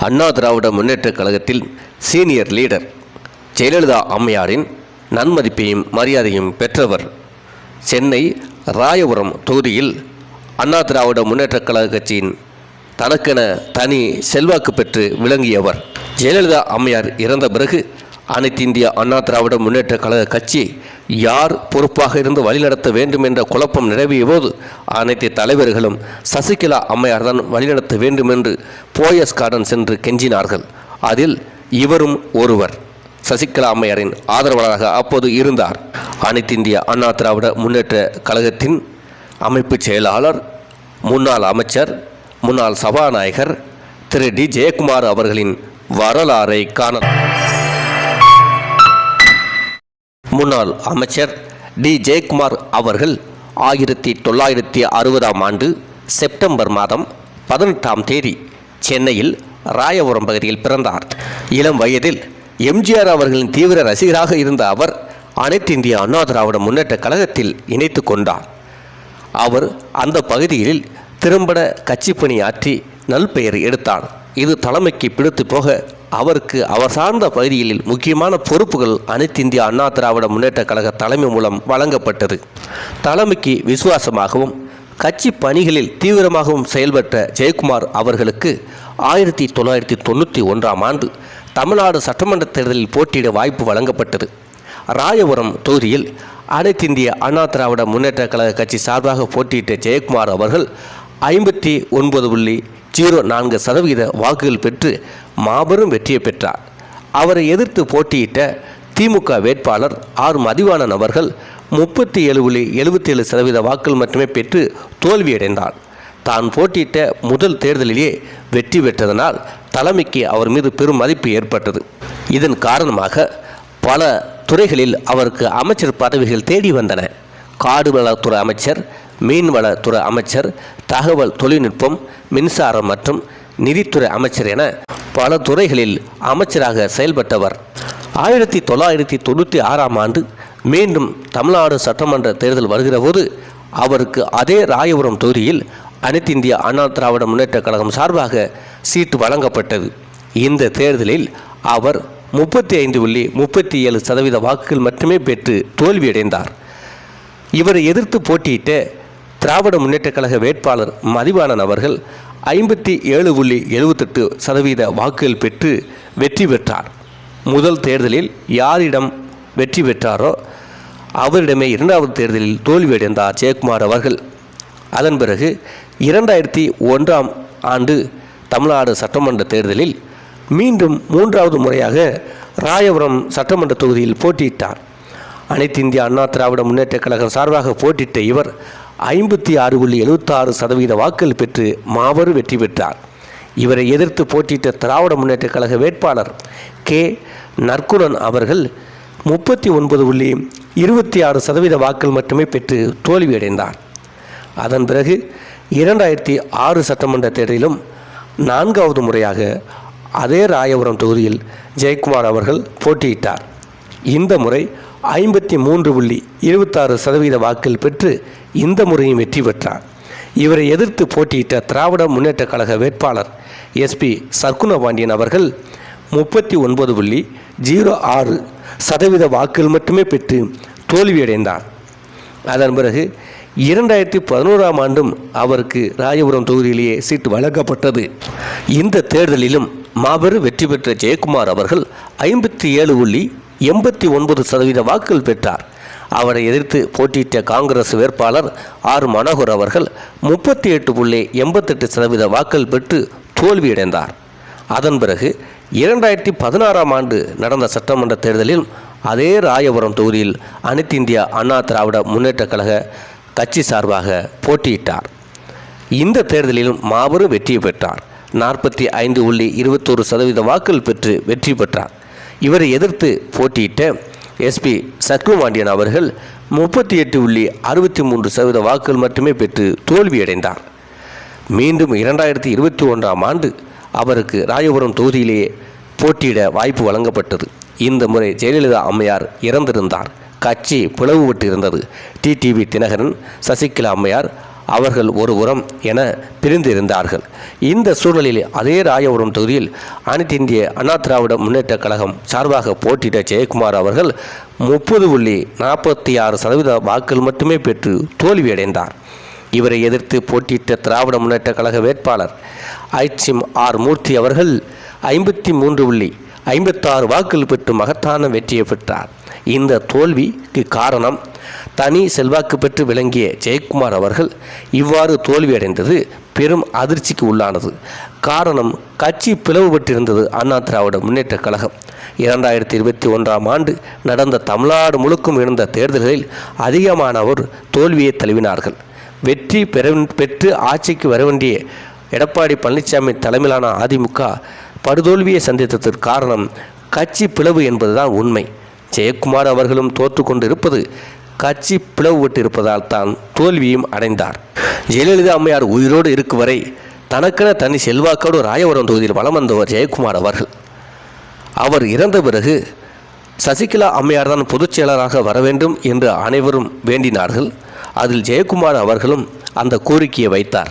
அண்ணா திராவிட முன்னேற்றக் கழகத்தில் senior leader Jayalalithaa அம்மையாரின் நன்மதிப்பையும் மரியாதையும் பெற்றவர் சென்னை ராயபுரம் தொகுதியில் அண்ணா திராவிட முன்னேற்றக் கழக கட்சியின் தனக்கென தனி செல்வாக்கு பெற்று விளங்கியவர். ஜெயலலிதா அம்மையார் இறந்த பிறகு அனைத்து இந்திய அண்ணா திராவிட முன்னேற்றக் கழக கட்சி யார் பொறுப்பாக இருந்து வழிநடத்த வேண்டும் என்ற குழப்பம் நிலவிய போது அனைத்து தலைவர்களும் சசிகலா அம்மையார் தான் வழிநடத்த வேண்டும் என்று போயஸ் கார்டன் சென்று கெஞ்சினார்கள். அதில் இவரும் ஒருவர். சசிகலா அம்மையாரின் ஆதரவாளராக அப்போது இருந்தார். அனைத்து இந்திய அண்ணா திராவிட முன்னேற்ற கழகத்தின் அமைப்பு செயலாளர் முன்னாள் அமைச்சர் முன்னாள் சபாநாயகர் திரு டி ஜெயக்குமார் அவர்களின் வரலாறை காணலாம். முன்னாள் அமைச்சர் டி. ஜெயக்குமார் அவர்கள் ஆயிரத்தி தொள்ளாயிரத்தி அறுபதாம் ஆண்டு செப்டம்பர் மாதம் பதினெட்டாம் தேதி சென்னையில் ராயபுரம் பகுதியில் பிறந்தார். இளம் வயதில் எம்ஜிஆர் அவர்களின் தீவிர ரசிகராக இருந்த அவர் அனைத்து இந்திய அண்ணா திராவிட முன்னேற்ற கழகத்தில் இணைத்து கொண்டார். அவர் அந்த பகுதியில் திறம்பட கட்சி பணியாற்றி நல்பெயர் எடுத்தார். இது தலைமைக்கு பிடித்து போக அவருக்கு அவர் சார்ந்த பகுதிகளில் முக்கியமான பொறுப்புகள் அனைத்து இந்திய அண்ணா திராவிட முன்னேற்ற கழக தலைமை மூலம் வழங்கப்பட்டது. தலைமைக்கு விசுவாசமாகவும் கட்சி பணிகளில் தீவிரமாகவும் செயல்பட்ட ஜெயக்குமார் அவர்களுக்கு ஆயிரத்தி தொள்ளாயிரத்தி தொண்ணூற்றி ஒன்றாம் ஆண்டு தமிழ்நாடு சட்டமன்ற தேர்தலில் போட்டியிட வாய்ப்பு வழங்கப்பட்டது. ராயபுரம் தொகுதியில் அனைத்திந்திய அண்ணா திராவிட முன்னேற்ற கழக கட்சி சார்பாக போட்டியிட்ட ஜெயக்குமார் அவர்கள் ஐம்பத்தி ஒன்பது புள்ளி ஜீரோ நான்கு சதவீத வாக்குகள் பெற்று மாபெரும் வெற்றியை பெற்றார். அவரை எதிர்த்து போட்டியிட்ட திமுக வேட்பாளர் ஆர் மதிவான அவர்கள் முப்பத்தி ஏழு புள்ளி எழுபத்தேழு சதவீத வாக்குகள் மட்டுமே பெற்று தோல்வியடைந்தார். தான் போட்டியிட்ட முதல் தேர்தலிலேயே வெற்றி பெற்றதனால் தலைமைக்கு அவர் மீது பெரும் மதிப்பு ஏற்பட்டது. இதன் காரணமாக பல துறைகளில் அவருக்கு அமைச்சர் பதவிகள் தேடி வந்தன. காடு வளத்துறை அமைச்சர் மீன்வளத்துறை அமைச்சர் தகவல் தொழில்நுட்பம் மின்சாரம் மற்றும் நிதித்துறை அமைச்சர் என பல துறைகளில் அமைச்சராக செயல்பட்டவர். ஆயிரத்தி தொள்ளாயிரத்தி தொண்ணூற்றி ஆறாம் ஆண்டு மீண்டும் தமிழ்நாடு சட்டமன்ற தேர்தல் வருகிறபோது அவருக்கு அதே ராயபுரம் தொகுதியில் அனைத்து இந்திய அண்ணா திராவிட முன்னேற்ற கழகம் சார்பாக சீட்டு வழங்கப்பட்டது. இந்த தேர்தலில் அவர் முப்பத்தி ஐந்து புள்ளி முப்பத்தி ஏழு சதவீத வாக்குகள் மட்டுமே பெற்று தோல்வியடைந்தார். இவரை எதிர்த்து போட்டியிட்ட திராவிட முன்னேற்றக் கழக வேட்பாளர் மதிவாணன் அவர்கள் ஐம்பத்தி ஏழு புள்ளி எழுபத்தெட்டு சதவீத வாக்குகள் பெற்று வெற்றி பெற்றார். முதல் தேர்தலில் யாரிடம் வெற்றி பெற்றாரோ அவரிடமே இரண்டாவது தேர்தலில் தோல்வியடைந்தார் ஜெயக்குமார் அவர்கள். அதன் பிறகு இரண்டாயிரத்தி ஒன்றாம் ஆண்டு தமிழ்நாடு சட்டமன்ற தேர்தலில் மீண்டும் மூன்றாவது முறையாக ராயபுரம் சட்டமன்ற தொகுதியில் போட்டியிட்டார். அனைத்து இந்திய அண்ணா திராவிட முன்னேற்றக் கழகம் சார்பாக போட்டியிட்ட இவர் ஐம்பத்தி ஆறு புள்ளி எழுபத்தாறு சதவீத வாக்குகள் பெற்று மாபெரும் வெற்றி பெற்றார். இவரை எதிர்த்து போட்டியிட்ட திராவிட முன்னேற்றக் கழக வேட்பாளர் கே. நற்குணன் அவர்கள் முப்பத்தி ஒன்பது புள்ளி இருபத்தி ஆறு சதவீத வாக்குகள் மட்டுமே பெற்று தோல்வியடைந்தார். அதன் பிறகு இரண்டாயிரத்தி ஆறு சட்டமன்ற தேர்தலிலும் நான்காவது முறையாக அதே ராயபுரம் தொகுதியில் ஜெயக்குமார் அவர்கள் போட்டியிட்டார். இந்த முறை ஐம்பத்தி மூன்று புள்ளி இருபத்தாறு சதவீத வாக்கில் பெற்று இந்த முறையும் வெற்றி பெற்றார். இவரை எதிர்த்து போட்டியிட்ட திராவிட முன்னேற்ற கழக வேட்பாளர் எஸ்பி சர்க்குண பாண்டியன் அவர்கள் முப்பத்தி ஒன்பது புள்ளி ஜீரோ ஆறு சதவீத வாக்குகள் மட்டுமே பெற்று தோல்வியடைந்தார். அதன் பிறகு இரண்டாயிரத்தி பதினோராம் ஆண்டும் அவருக்கு ராயபுரம் தொகுதியிலேயே சீட்டு வழங்கப்பட்டது. இந்த தேர்தலிலும் மாபெரும் வெற்றி பெற்ற ஜெயக்குமார் அவர்கள் ஐம்பத்தி ஏழு புள்ளி எண்பத்தி ஒன்பது சதவீத வாக்குகள் பெற்றார். அவரை எதிர்த்து போட்டியிட்ட காங்கிரஸ் வேட்பாளர் ஆர் மனோகர் அவர்கள் முப்பத்தி எட்டு புள்ளி எண்பத்தெட்டு சதவீத வாக்குகள் பெற்று தோல்வியடைந்தார். அதன் பிறகு இரண்டாயிரத்தி பதினாறாம் ஆண்டு நடந்த சட்டமன்ற தேர்தலில் அதே ராயபுரம் தொகுதியில் அனைத்து இந்தியா அண்ணா திராவிட முன்னேற்றக் கழக கட்சி சார்பாக போட்டியிட்டார். இந்த தேர்தலிலும் மாபெரும் வெற்றி பெற்றார். நாற்பத்தி ஐந்து புள்ளி இருபத்தோரு சதவீத வாக்குகள் பெற்று வெற்றி பெற்றார். இவரை எதிர்த்து போட்டியிட்ட எஸ்பி சக்ருமாண்டியன் அவர்கள் முப்பத்தி எட்டு புள்ளி அறுபத்தி மூன்று சதவீத வாக்குகள் மட்டுமே பெற்று தோல்வியடைந்தார். மீண்டும் இரண்டாயிரத்தி இருபத்தி ஒன்றாம் ஆண்டு அவருக்கு ராயபுரம் தொகுதியிலேயே போட்டியிட வாய்ப்பு வழங்கப்பட்டது. இந்த முறை ஜெயலலிதா அம்மையார் இறந்திருந்தார். கட்சி பிளவுபட்டு இருந்தது டிடிவி தினகரன் சசிகலா அம்மையார் அவர்கள் ஒரு உரம் என பிரிந்திருந்தார்கள். இந்த சூழலில் அதே ராயபுரம் தொகுதியில் அனைத்து இந்திய அண்ணா திராவிட முன்னேற்றக் கழகம் சார்பாக போட்டியிட்ட ஜெயக்குமார் அவர்கள் முப்பது புள்ளி நாற்பத்தி ஆறு சதவீத வாக்குகள் மட்டுமே பெற்று தோல்வியடைந்தார். இவரை எதிர்த்து போட்டியிட்ட திராவிட முன்னேற்றக் கழக வேட்பாளர் ஐச்சிம் ஆர் மூர்த்தி அவர்கள் ஐம்பத்தி மூன்று புள்ளி ஐம்பத்தாறு வாக்குகள் பெற்று மகத்தான வெற்றியை பெற்றார். இந்த தோல்விக்கு காரணம் தனி செல்வாக்கு பெற்று விளங்கிய ஜெயக்குமார் அவர்கள் இவ்வாறு தோல்வியடைந்தது பெரும் அதிர்ச்சிக்கு உள்ளானது. காரணம் கட்சி பிளவுபட்டிருந்தது அண்ணா திராவிட முன்னேற்றக் கழகம். இரண்டாயிரத்தி இருபத்தி ஒன்றாம் ஆண்டு நடந்த தமிழ்நாடு முழுக்கும் இருந்த தேர்தல்களில் அதிகமானவர் தோல்வியை தழுவினார்கள். வெற்றி பெற பெற்று ஆட்சிக்கு வர வேண்டிய எடப்பாடி பழனிசாமி தலைமையிலான அதிமுக படுதோல்வியை சந்தித்ததற்கு காரணம் கட்சி பிளவு என்பதுதான் உண்மை. ஜெயக்குமார் அவர்களும் தோற்று கொண்டிருப்பது கட்சி பிளவுபட்டு இருப்பதால் தான் தோல்வியும் அடைந்தார். ஜெயலலிதா அம்மையார் உயிரோடு இருக்கும் வரை தனக்கென தனி செல்வாக்கோடு ராயபுரம் தொகுதியில் வலம் வந்தவர் ஜெயக்குமார் அவர்கள். அவர் இறந்த பிறகு சசிகலா அம்மையார் தான் பொதுச் செயலராக வர வேண்டும் என்று அனைவரும் வேண்டினார்கள். அதில் ஜெயக்குமார் அவர்களும் அந்த கோரிக்கையை வைத்தார்.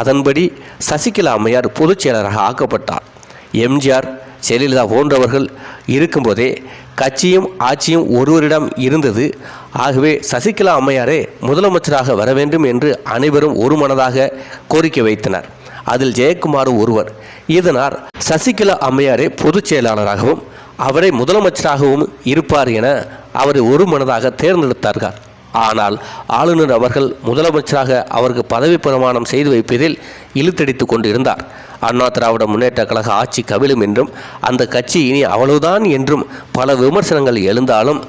அதன்படி சசிகலா அம்மையார் பொதுச் செயலராக ஆக்கப்பட்டார். எம்ஜிஆர் ஜெயலலிதா போன்றவர்கள் இருக்கும்போதே கட்சியும் ஆட்சியும் ஒருவரிடம் இருந்தது. ஆகவே சசிகலா அம்மையாரே முதலமைச்சராக வர வேண்டும் என்று அனைவரும் ஒரு மனதாக கோரிக்கை வைத்தனர். அதில் ஜெயக்குமாரும் ஒருவர். இதனால் சசிகலா அம்மையாரே பொதுச் செயலாளராகவும் அவரே முதலமைச்சராகவும் இருப்பார் என அவரை ஒரு மனதாக தேர்ந்தெடுத்தார்கள். ஆனால் ஆளுநர் அவர்கள் முதலமைச்சராக அவருக்கு பதவி பிரமாணம் செய்து வைப்பதில் இழுத்தடித்து கொண்டிருந்தார். அண்ணா திராவிட முன்னேற்ற கழக ஆட்சி கவிழும் என்றும் அந்த கட்சி இனி அவ்வளவுதான் என்றும் பல விமர்சனங்கள் எழுந்தாலும்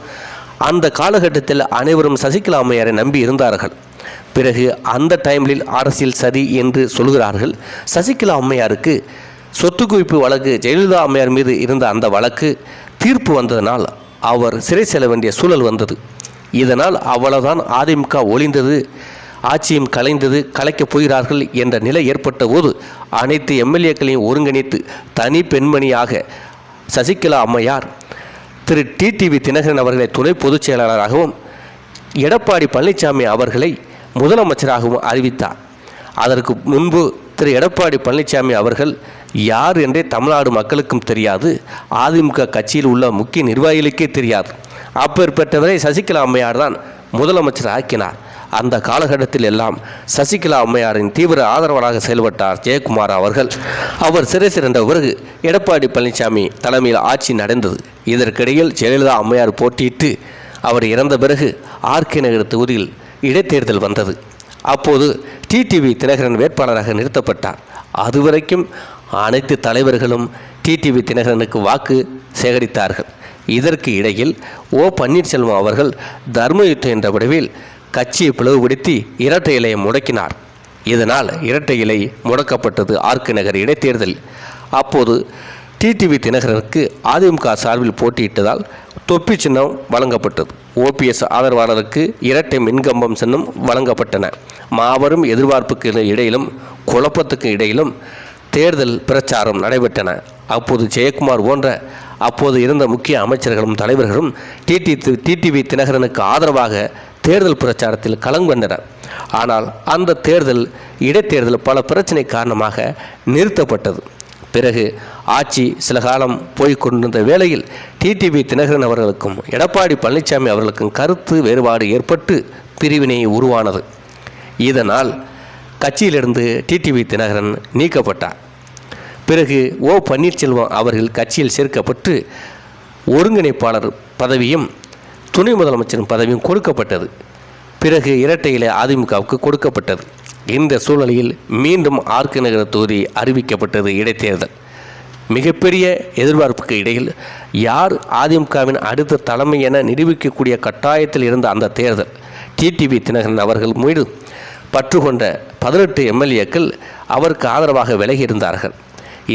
அந்த காலகட்டத்தில் அனைவரும் சசிகலா அம்மையாரை நம்பி இருந்தார்கள். பிறகு அந்த டைமில் அரசியல் சரி என்று சொல்கிறார்கள். சசிகலா அம்மையாருக்கு சொத்து குவிப்பு வழக்கு ஜெயலலிதா அம்மையார் மீது இருந்த அந்த வழக்கு தீர்ப்பு வந்ததனால் அவர் சிறை செல்ல வேண்டிய சூழல் வந்தது. இதனால் அவ்வளவுதான் அதிமுக ஒளிந்தது. ஆட்சியும் கலைந்தது கலைக்கப் போகிறார்கள் என்ற நிலை ஏற்பட்ட போது அனைத்து எம்எல்ஏக்களையும் ஒருங்கிணைத்து தனி பெண்மணியாக சசிகலா அம்மையார் திரு டிடிவி தினகரன் அவர்களை துணை பொதுச் செயலாளராகவும் எடப்பாடி பழனிசாமி அவர்களை முதலமைச்சராகவும் அறிவித்தார். அதற்கு முன்பு திரு எடப்பாடி பழனிசாமி அவர்கள் யார் என்றே தமிழ்நாடு மக்களுக்கும் தெரியாது அதிமுக கட்சியில் உள்ள முக்கிய நிர்வாகிகளுக்கே தெரியாது. அப்பேற்பட்டவரை சசிகலா அம்மையார் தான் முதலமைச்சர் ஆக்கினார் அந்த காலகட்டத்தில் எல்லாம் சசிகலா அம்மையாரின் தீவிர ஆதரவாளராக செயல்பட்டார் ஜெயக்குமார் அவர்கள். அவர் சிறை சிறந்த பிறகு எடப்பாடி பழனிசாமி தலைமையில் ஆட்சி நடந்தது. இதற்கிடையில் ஜெயலலிதா அம்மையார் போட்டியிட்டு அவர் இறந்த பிறகு ஆர்கே நகர் தொகுதியில் இடைத்தேர்தல் வந்தது. அப்போது டிடிவி தினகரன் வேட்பாளராக நிறுத்தப்பட்டார். அதுவரைக்கும் அனைத்து தலைவர்களும் டிடிவி தினகரனுக்கு வாக்கு சேகரித்தார்கள். இதற்கு இடையில் ஓ பன்னீர்செல்வம் அவர்கள் தர்மயுத்தம் என்ற விடவில் கட்சியை பிளவுபடுத்தி இரட்டை இலையை முடக்கினார். இதனால் இரட்டை இலை முடக்கப்பட்டது ஆர்க்கு நகர் இடைத்தேர்தல். அப்போது டிடிவி தினகரனுக்கு அதிமுக சார்பில் போட்டியிட்டதால் தொப்பி சின்னம் வழங்கப்பட்டது. ஓபிஎஸ் ஆதரவாளருக்கு இரட்டை மின்கம்பம் சின்னம் வழங்கப்பட்டன. மாபெரும் எதிர்பார்ப்புக்கு இடையிலும் குழப்பத்துக்கு இடையிலும் தேர்தல் பிரச்சாரம் நடைபெற்றன. அப்போது ஜெயக்குமார் போன்ற அப்போது இருந்த முக்கிய அமைச்சர்களும் தலைவர்களும் டிடி டிடிவி தினகரனுக்கு ஆதரவாக தேர்தல் பிரச்சாரத்தில் கலங்கொண்டனர் ஆனால் அந்த தேர்தல் இடைத்தேர்தல் பல பிரச்சனை காரணமாக நிறுத்தப்பட்டது. பிறகு ஆட்சி சில காலம் போய்க் கொண்டிருந்த வேளையில் டிடிவி தினகரன் அவர்களுக்கும் எடப்பாடி பழனிசாமி அவர்களுக்கும் கருத்து வேறுபாடு ஏற்பட்டு பிரிவினை உருவானது. இதனால் கட்சியிலிருந்து டிடிவி தினகரன் நீக்கப்பட்டார். பிறகு ஓ பன்னீர்செல்வம் அவர்கள் கட்சியில் சேர்க்கப்பட்டு ஒருங்கிணைப்பாளர் பதவியும் துணை முதலமைச்சரின் பதவியும் கொடுக்கப்பட்டது. பிறகு இரட்டையில அதிமுகவுக்கு கொடுக்கப்பட்டது. இந்த சூழலில் மீண்டும் ஆர்க்கு நகர தொகுதி அறிவிக்கப்பட்டது இடைத்தேர்தல். மிகப்பெரிய எதிர்பார்ப்புக்கு இடையில் யார் அதிமுகவின் அடுத்த தலைமை என நிரூபிக்கக்கூடிய கட்டாயத்தில் இருந்த அந்த தேர்தல் டிடிவி தினகரன் அவர்கள் மீது பற்று கொண்ட பதினெட்டு எம்எல்ஏக்கள் அவருக்கு ஆதரவாக விலகி இருந்தார்கள்.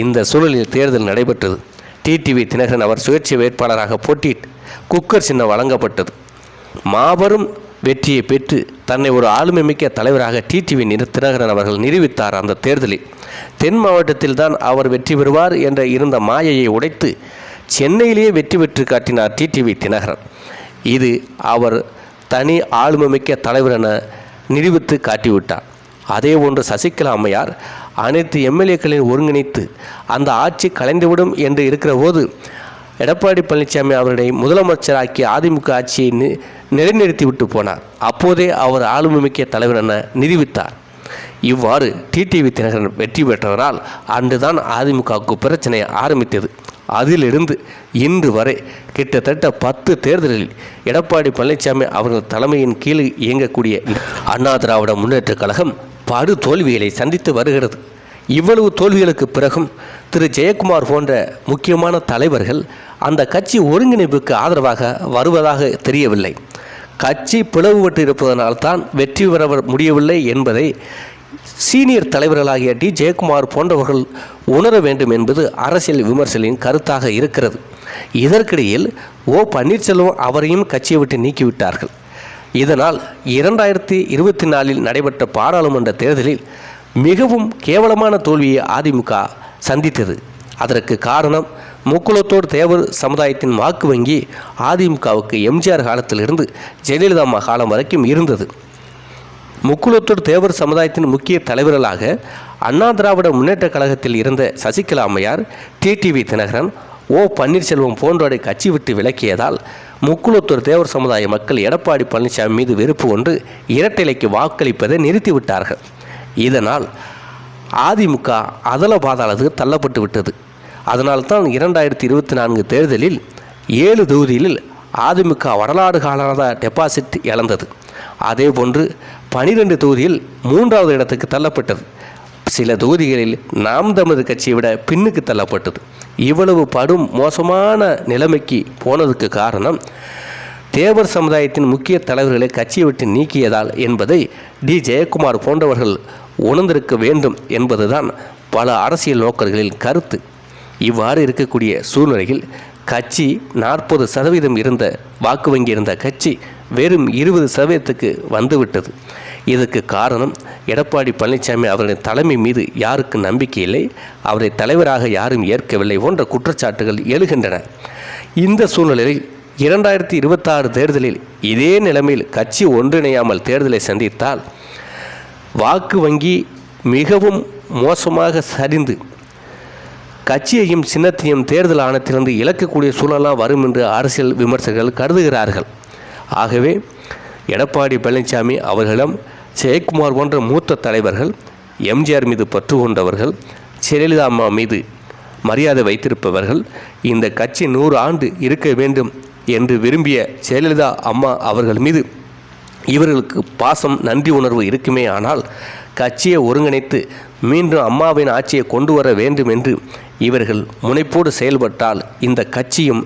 இந்த சூழலில் தேர்தல் நடைபெற்றது. டிடிவி தினகரன் அவர் சுயேட்சை வேட்பாளராக போட்டியிட்டு குக்கர் சின்னம் வழங்கப்பட்டது. மாபெரும் வெற்றியை பெற்று தன்னை ஒரு ஆளுமை மிக்க தலைவராக டிடிவி தினகரன் அவர்கள் நிரூபித்தார் அந்த தேர்தலில். தென் மாவட்டத்தில் தான் அவர் வெற்றி பெறுவார் என்ற இருந்த மாயையை உடைத்து சென்னையிலேயே வெற்றி பெற்று காட்டினார் டிடிவி தினகரன். இது அவர் தனி ஆளுமை மிக்க தலைவர் என நிரூபித்து காட்டிவிட்டார். அதேபோன்று சசிகலா அம்மையார் அனைத்து எம்எல்ஏக்களையும் ஒருங்கிணைத்து அந்த ஆட்சி கலைந்துவிடும் என்று இருக்கிற போது எடப்பாடி பழனிசாமி அவர்களை முதலமைச்சராக்கி அதிமுக ஆட்சியை நி- நிலைநிறுத்தி விட்டு போனார். அப்போதே அவர் ஆளுமைமிக்க தலைவர் என நிரூபித்தார். இவ்வாறு டிடிவி தினகரன் வெற்றி பெற்றதனால் அன்றுதான் அதிமுகவுக்கு பிரச்சனை ஆரம்பித்தது. அதிலிருந்து இன்று வரை கிட்டத்தட்ட பத்து தேர்தலில் எடப்பாடி பழனிசாமி அவர்கள் தலைமையின் கீழ் இயங்கக்கூடிய அண்ணா திராவிட முன்னேற்றக் கழகம் படு தோல்விகளை சந்தித்து வருகிறது. இவ்வளவு தோல்விகளுக்கு பிறகும் திரு. ஜெயக்குமார் போன்ற முக்கியமான தலைவர்கள் அந்த கட்சி ஒருங்கிணைப்புக்கு ஆதரவாக வருவதாக தெரியவில்லை. கட்சி பிளவுபட்டு இருப்பதனால்தான் வெற்றி பெற முடியவில்லை என்பதை சீனியர் தலைவர்களாகிய டி. ஜெயக்குமார் போன்றவர்கள் உணர வேண்டும் என்பது அரசியல் விமர்சலின் கருத்தாக இருக்கிறது. இதற்கிடையில் ஓ. பன்னீர்செல்வம் அவரையும் கட்சியை விட்டு நீக்கிவிட்டார்கள். இதனால் இரண்டாயிரத்தி இருபத்தி நாலில் நடைபெற்ற பாராளுமன்ற தேர்தலில் மிகவும் கேவலமான தோல்வியை அதிமுக சந்தித்தது. அதற்கு காரணம் முக்குளத்தோர் தேவர் சமுதாயத்தின் வாக்கு வங்கி அதிமுகவுக்கு எம்ஜிஆர் காலத்திலிருந்து ஜெயலலிதா அம்மா காலம் வரைக்கும் இருந்தது. முக்குளத்தூர் தேவர் சமுதாயத்தின் முக்கிய தலைவர்களாக அண்ணா திராவிட முன்னேற்ற கழகத்தில் இருந்த சசிகலா அம்மையார் டிடிவி தினகரன் ஓ பன்னீர்செல்வம் போன்றோரை கட்சி விட்டு விலக்கியதால் முக்குளத்தூர் தேவர் சமுதாய மக்கள் எடப்பாடி பழனிசாமி மீது வெறுப்பு கொண்டு இரட்டைலைக்கு வாக்களிப்பதை நிறுத்திவிட்டார்கள். இதனால் அதிமுக அதல பாதாளத்துக்கு தள்ளப்பட்டு விட்டது. அதனால்தான் இரண்டாயிரத்தி இருபத்தி நான்கு தேர்தலில் ஏழு தொகுதிகளில் அதிமுக வரலாறு காலாத டெபாசிட் இழந்தது. அதேபோன்று பனிரெண்டு தொகுதியில் மூன்றாவது இடத்துக்கு தள்ளப்பட்டது. சில தொகுதிகளில் நாம் தமது கட்சியை விட பின்னுக்கு தள்ளப்பட்டது. இவ்வளவு படும் மோசமான நிலைமைக்கு போனதுக்கு காரணம் தேவர் சமுதாயத்தின் முக்கிய தலைவர்களை கட்சியை விட்டு நீக்கியதால் என்பதை டி. ஜெயக்குமார் போன்றவர்கள் உணர்ந்திருக்க வேண்டும் என்பதுதான் பல அரசியல் நோக்கர்களின் கருத்து. இவ்வாறு இருக்கக்கூடிய சூழ்நிலையில் கட்சி நாற்பது சதவீதம் இருந்த வாக்கு வங்கி இருந்த கட்சி வெறும் இருபது சதவீதத்துக்கு வந்துவிட்டது. இதற்கு காரணம் எடப்பாடி பழனிசாமி அவர்களின் தலைமை மீது யாருக்கு நம்பிக்கை இல்லை அவரை தலைவராக யாரும் ஏற்கவில்லை போன்ற குற்றச்சாட்டுகள் எழுகின்றன. இந்த சூழ்நிலையில் இரண்டாயிரத்தி இருபத்தாறு தேர்தலில் இதே நிலைமையில் கட்சி ஒன்றிணையாமல் தேர்தலை சந்தித்தால் வாக்கு வங்கி மிகவும் மோசமாக சரிந்து கட்சியையும் சின்னத்தையும் தேர்தல் ஆணையத்திலிருந்து இழக்கக்கூடிய சூழலாம் வரும் என்று அரசியல் விமர்சகர்கள் கருதுகிறார்கள். ஆகவே எடப்பாடி பழனிசாமி அவர்களிடம் ஜெயக்குமார் போன்ற மூத்த தலைவர்கள் எம்ஜிஆர் மீது பற்று கொண்டவர்கள் ஜெயலலிதா அம்மா மீது மரியாதை வைத்திருப்பவர்கள் இந்த கட்சி நூறு ஆண்டு இருக்க வேண்டும் என்று விரும்பிய ஜெயலலிதா அம்மா அவர்கள் மீது இவர்களுக்கு பாசம் நன்றி உணர்வு இருக்குமே ஆனால் கட்சியை ஒருங்கிணைத்து மீண்டும் அம்மாவின் ஆட்சியை கொண்டு வர வேண்டும் என்று இவர்கள் முனைப்போடு செயல்பட்டால் இந்த கட்சியும்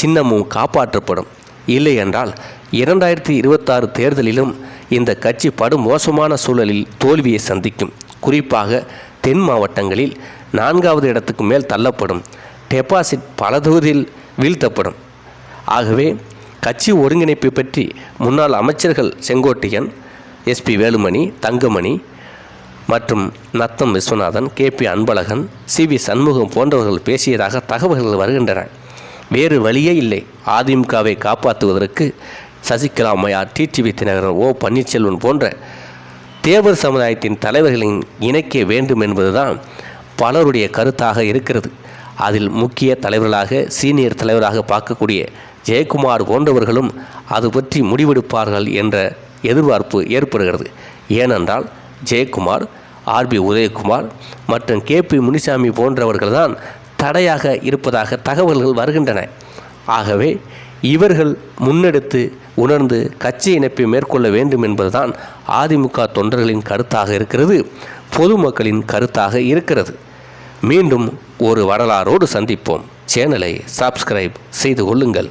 சின்னமும் காப்பாற்றப்படும். இல்லை என்றால் இரண்டாயிரத்தி இருபத்தாறு தேர்தலிலும் இந்த கட்சி படும் மோசமான சூழலில் தோல்வியை சந்திக்கும். குறிப்பாக தென் மாவட்டங்களில் நான்காவது இடத்துக்கு மேல் தள்ளப்படும். டெபாசிட் பல தொகுதியில் வீழ்த்தப்படும். ஆகவே கட்சி ஒருங்கிணைப்பை பற்றி முன்னாள் அமைச்சர்கள் செங்கோட்டையன் எஸ்பி வேலுமணி தங்கமணி மற்றும் Natham Viswanathan K P Anbazhagan C V Shanmugam போன்றவர்கள் பேசியதாக தகவல்கள் வருகின்றன. வேறு வழியே இல்லை. அதிமுகவை காப்பாற்றுவதற்கு சசிகலா அம்மையார் டிடிவி தினகரன் ஓ பன்னீர்செல்வன் போன்ற தேவர் சமுதாயத்தின் தலைவர்களின் இணைக்க வேண்டும் என்பதுதான் பலருடைய கருத்தாக இருக்கிறது. அதில் முக்கிய தலைவர்களாக சீனியர் தலைவராக பார்க்கக்கூடிய ஜெயக்குமார் போன்றவர்களும் அது பற்றி முடிவெடுப்பார்கள் என்ற எதிர்பார்ப்பு ஏற்படுகிறது. ஏனென்றால் ஜெயக்குமார் ஆர்பி உதயகுமார் மற்றும் கே பி முனிசாமி போன்றவர்கள்தான் தடையாக இருப்பதாக தகவல்கள் வருகின்றன. ஆகவே இவர்கள் முன்னெடுத்து உணர்ந்து கட்சி இணைப்பை மேற்கொள்ள வேண்டும் என்பதுதான் அதிமுக தொண்டர்களின் கருத்தாக இருக்கிறது பொதுமக்களின் கருத்தாக இருக்கிறது. மீண்டும் ஒரு வரலாறோடு சந்திப்போம். சேனலை சப்ஸ்கிரைப் செய்து கொள்ளுங்கள்.